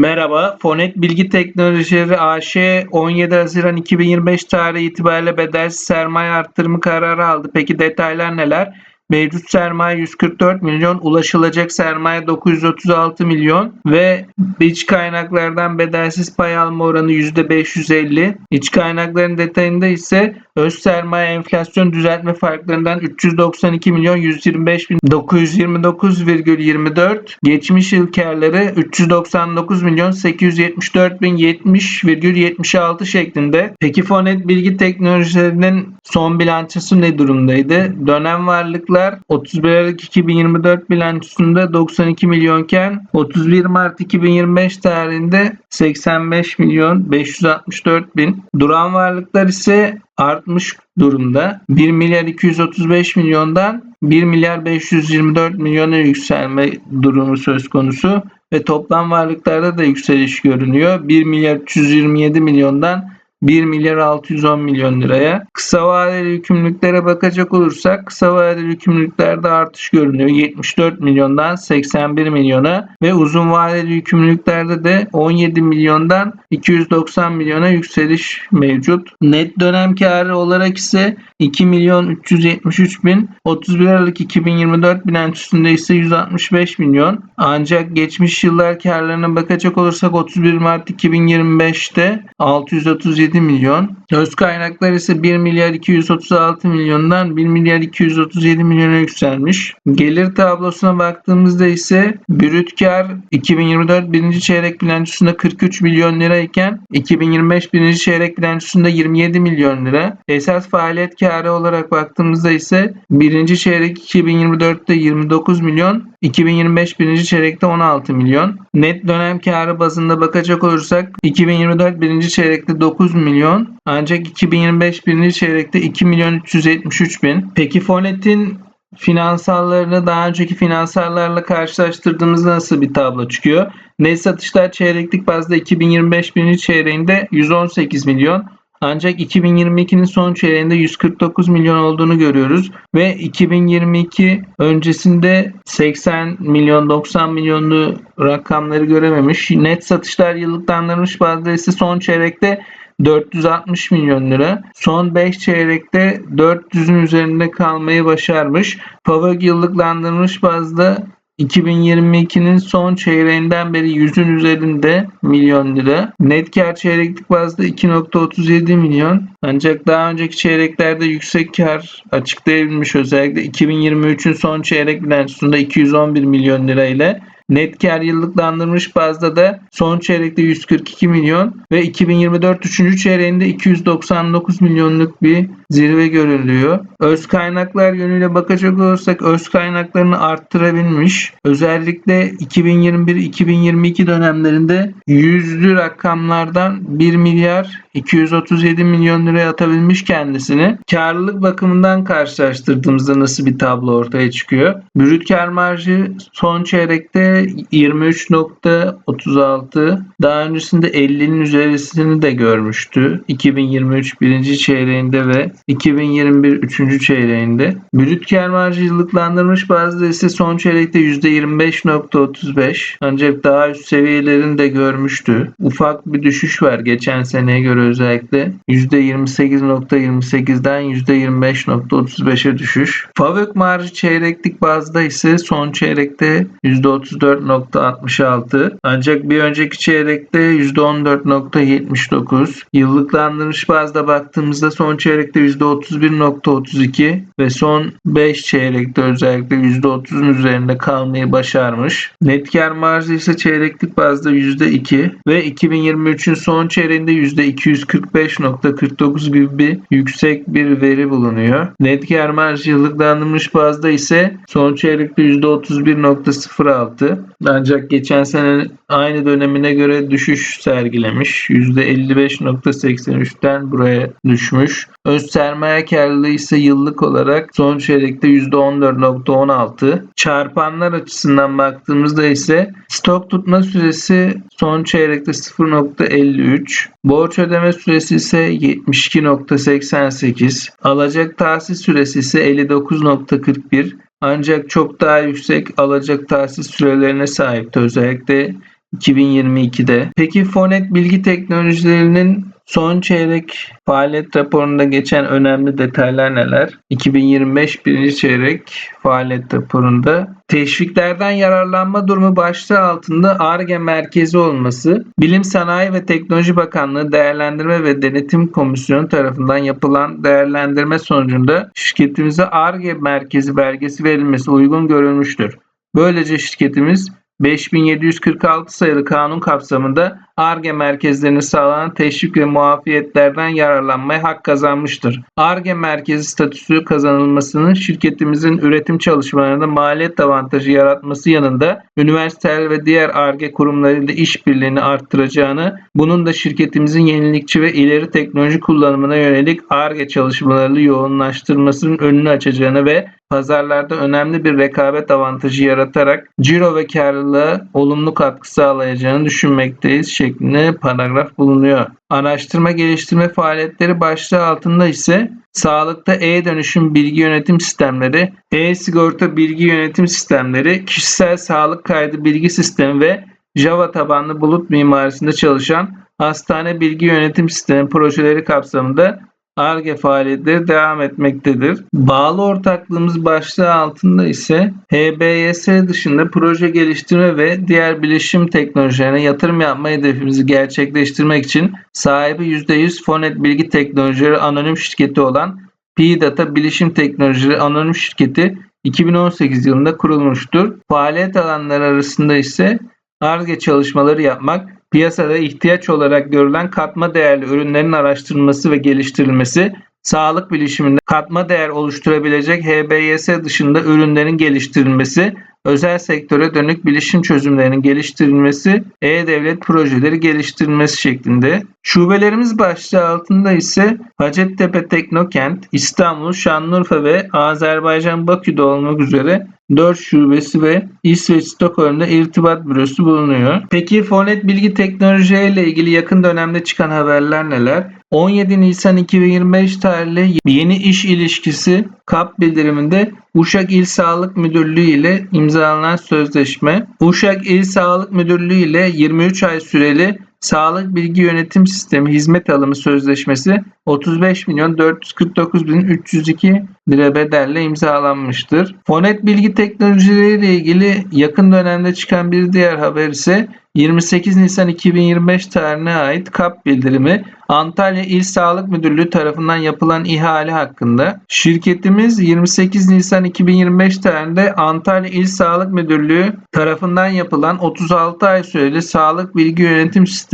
Merhaba, Fonet Bilgi Teknolojileri AŞ 17 Haziran 2025 tarihi itibariyle bedelsiz sermaye arttırımı kararı aldı. Peki detaylar neler? Mevcut sermaye 144 milyon, ulaşılacak sermaye 936 milyon ve iç kaynaklardan bedelsiz pay alma oranı %550. İç kaynakların detayında ise öz sermaye enflasyon düzeltme farklarından 392 milyon 125 bin 929,24 geçmiş yıl karları 399 milyon 874 bin 70,76 şeklinde. Peki Fonet Bilgi Teknolojilerinin son bilançosu ne durumdaydı? Dönem varlıklar 31 Aralık 2024 bilançosunda 92 milyonken 31 Mart 2025 tarihinde 85 milyon 564 bin. Duran varlıklar ise artmış durumda. 1 milyar 235 milyondan 1 milyar 524 milyona yükselme durumu söz konusu ve toplam varlıklarda da yükseliş görünüyor. 1 milyar 327 milyondan 1 milyar 610 milyon liraya. Kısa vadeli yükümlülüklere bakacak olursak kısa vadeli yükümlülüklerde artış görünüyor. 74 milyondan 81 milyona ve uzun vadeli yükümlülüklerde de 17 milyondan 290 milyona yükseliş mevcut. Net dönem karı olarak ise 2 milyon 373 bin 31 Aralık 2024 bilançosunda ise 165 milyon. Ancak geçmiş yıllar karlarına bakacak olursak 31 Mart 2025'te 637 milyon. Öz kaynaklar ise 1 milyar 236 milyondan 1 milyar 237 milyona yükselmiş. Gelir tablosuna baktığımızda ise brüt kar 2024 birinci çeyrek bilançosunda 43 milyon lira iken 2025 birinci çeyrek bilançosunda 27 milyon lira. Esas faaliyet karı olarak baktığımızda ise birinci çeyrek 2024'te 29 milyon, 2025 birinci çeyrekte 16 milyon. Net dönem karı bazında bakacak olursak 2024 birinci çeyrekte 9 milyon ancak 2025 birinci çeyrekte 2 milyon 373 bin. Peki Fonet'in finansallarını daha önceki finansallarla karşılaştırdığımızda nasıl bir tablo çıkıyor? Net satışlar çeyreklik bazda 2025 birinci çeyreğinde 118 milyon, ancak 2022'nin son çeyreğinde 149 milyon olduğunu görüyoruz ve 2022 öncesinde 80 milyon 90 milyonlu rakamları görememiş. Net satışlar yıllıklandırılmış bazda ise son çeyrekte 460 milyon lira. Son 5 çeyrekte 400'ün üzerinde kalmayı başarmış. Favök yıllıklandırılmış bazda 2022'nin son çeyreğinden beri 100'ün üzerinde milyon lira. Net kar çeyreklik bazda 2.37 milyon. Ancak daha önceki çeyreklerde yüksek kar açıklayabilmiş özellikle 2023'ün son çeyrek bilançosunda 211 milyon lira ile Net kar yıllıklandırmış bazda da son çeyrekte 142 milyon ve 2024 3. çeyreğinde 299 milyonluk bir zirve görülüyor. Öz kaynaklar yönüyle bakacak olursak öz kaynaklarını arttırabilmiş. Özellikle 2021-2022 dönemlerinde yüzlü rakamlardan 1 milyar 237 milyon liraya atabilmiş kendisini. Karlılık bakımından karşılaştırdığımızda nasıl bir tablo ortaya çıkıyor? Brüt kar marjı son çeyrekte 23.36 daha öncesinde 50'nin üzerisini de görmüştü. 2023 birinci çeyreğinde ve 2021 üçüncü çeyreğinde. Brüt kar marjı yıllıklandırmış bazda ise son çeyrekte %25.35 ancak daha üst seviyelerini de görmüştü. Ufak bir düşüş var geçen seneye göre özellikle. %28.28'den %25.35'e düşüş. Favök marjı çeyreklik bazda ise son çeyrekte %34.66 ancak bir önceki çeyrekte %14.79 yıllıklandırmış bazda baktığımızda son çeyrekte %31.32 ve son 5 çeyrekte özellikle %30'un üzerinde kalmayı başarmış. Net kar marjı ise çeyreklik bazda %2 ve 2023'ün son çeyreğinde %245.49 gibi bir yüksek bir veri bulunuyor. Net kar marjı yıllıklandırmış bazda ise son çeyrekte %31.06 ancak geçen sene aynı dönemine göre düşüş sergilemiş. %55.83'ten buraya düşmüş. Öz sermaye karlılığı ise yıllık olarak son çeyrekte %14.16. Çarpanlar açısından baktığımızda ise stok tutma süresi son çeyrekte 0.53. Borç ödeme süresi ise 72.88. Alacak tahsis süresi ise 59.41. Ancak çok daha yüksek alacak tahsis sürelerine sahipti. Özellikle 2022'de. Peki Fonet Bilgi Teknolojilerinin son çeyrek faaliyet raporunda geçen önemli detaylar neler? 2025 birinci çeyrek faaliyet raporunda teşviklerden yararlanma durumu başlığı altında ARGE merkezi olması, Bilim Sanayi ve Teknoloji Bakanlığı Değerlendirme ve Denetim Komisyonu tarafından yapılan değerlendirme sonucunda şirketimize ARGE merkezi belgesi verilmesi uygun görülmüştür. Böylece şirketimiz 5746 sayılı kanun kapsamında ARGE merkezlerine sağlanan teşvik ve muafiyetlerden yararlanmaya hak kazanmıştır. ARGE merkezi statüsü kazanılmasının şirketimizin üretim çalışmalarında maliyet avantajı yaratması yanında üniversiteler ve diğer ARGE kurumlarıyla işbirliğini arttıracağını, bunun da şirketimizin yenilikçi ve ileri teknoloji kullanımına yönelik ARGE çalışmalarını yoğunlaştırmasının önünü açacağını ve pazarlarda önemli bir rekabet avantajı yaratarak ciro ve karlılığa olumlu katkı sağlayacağını düşünmekteyiz şeklinde paragraf bulunuyor. Araştırma geliştirme faaliyetleri başlığı altında ise sağlıkta e-dönüşüm bilgi yönetim sistemleri, e-sigorta bilgi yönetim sistemleri, kişisel sağlık kaydı bilgi sistemi ve Java tabanlı bulut mimarisinde çalışan hastane bilgi yönetim sistemi projeleri kapsamında ARGE faaliyetleri devam etmektedir. Bağlı ortaklığımız başlığı altında ise HBS dışında proje geliştirme ve diğer bilişim teknolojilerine yatırım yapma hedefimizi gerçekleştirmek için sahibi %100 Fonet Bilgi Teknolojileri Anonim Şirketi olan P-Data Bilişim Teknolojileri Anonim Şirketi 2018 yılında kurulmuştur. Faaliyet alanları arasında ise ARGE çalışmaları yapmak, piyasada ihtiyaç olarak görülen katma değerli ürünlerin araştırılması ve geliştirilmesi, sağlık bilişiminde katma değer oluşturabilecek HBS dışında ürünlerin geliştirilmesi, özel sektöre dönük bilişim çözümlerinin geliştirilmesi, e-devlet projeleri geliştirilmesi şeklinde. Şubelerimiz başlığı altında ise Hacettepe Teknokent, İstanbul, Şanlıurfa ve Azerbaycan Bakü'de olmak üzere 4 şubesi ve İsveç Stockholm'da irtibat bürosu bulunuyor. Peki Fonet Bilgi Teknoloji ile ilgili yakın dönemde çıkan haberler neler? 17 Nisan 2025 tarihli yeni iş ilişkisi KAP bildiriminde Uşak İl Sağlık Müdürlüğü ile imzalanan sözleşme, Uşak İl Sağlık Müdürlüğü ile 23 ay süreli Sağlık Bilgi Yönetim Sistemi Hizmet Alımı Sözleşmesi 35 milyon 449 bin 302 lira bedelle imzalanmıştır. Fonet Bilgi Teknolojileri ile ilgili yakın dönemde çıkan bir diğer haber ise 28 Nisan 2025 tarihine ait KAP bildirimi Antalya İl Sağlık Müdürlüğü tarafından yapılan ihale hakkında. Şirketimiz 28 Nisan 2025 tarihinde Antalya İl Sağlık Müdürlüğü tarafından yapılan 36 ay süreli Sağlık Bilgi Yönetim Sistemi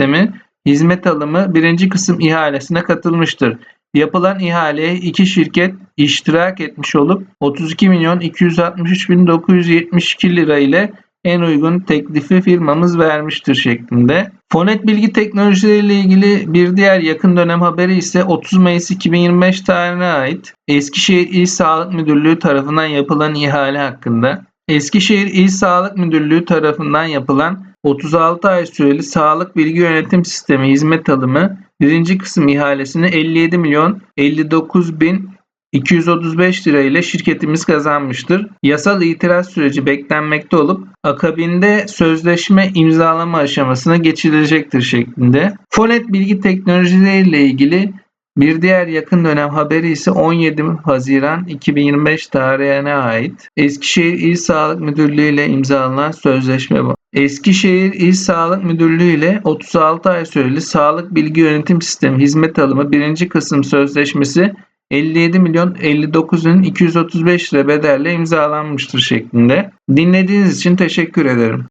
hizmet alımı birinci kısım ihalesine katılmıştır. Yapılan ihaleye iki şirket iştirak etmiş olup 32 milyon 263 bin 972 lira ile en uygun teklifi firmamız vermiştir şeklinde. Fonet Bilgi Teknolojileri ile ilgili bir diğer yakın dönem haberi ise 30 Mayıs 2025 tarihine ait Eskişehir İl Sağlık Müdürlüğü tarafından yapılan ihale hakkında. Eskişehir İl Sağlık Müdürlüğü tarafından yapılan 36 ay süreli Sağlık Bilgi Yönetim Sistemi hizmet alımı birinci kısım ihalesini 57 milyon 59 bin 235 lira ile şirketimiz kazanmıştır. Yasal itiraz süreci beklenmekte olup akabinde sözleşme imzalama aşamasına geçilecektir şeklinde. Fonet Bilgi Teknolojileri ile ilgili bir diğer yakın dönem haberi ise 17 Haziran 2025 tarihine ait Eskişehir İl Sağlık Müdürlüğü ile imzalanan sözleşme bu. Eskişehir İl Sağlık Müdürlüğü ile 36 ay süreli Sağlık Bilgi Yönetim Sistemi hizmet alımı birinci kısım sözleşmesi 57 milyon 59 bin 235 lira bedelle imzalanmıştır şeklinde. Dinlediğiniz için teşekkür ederim.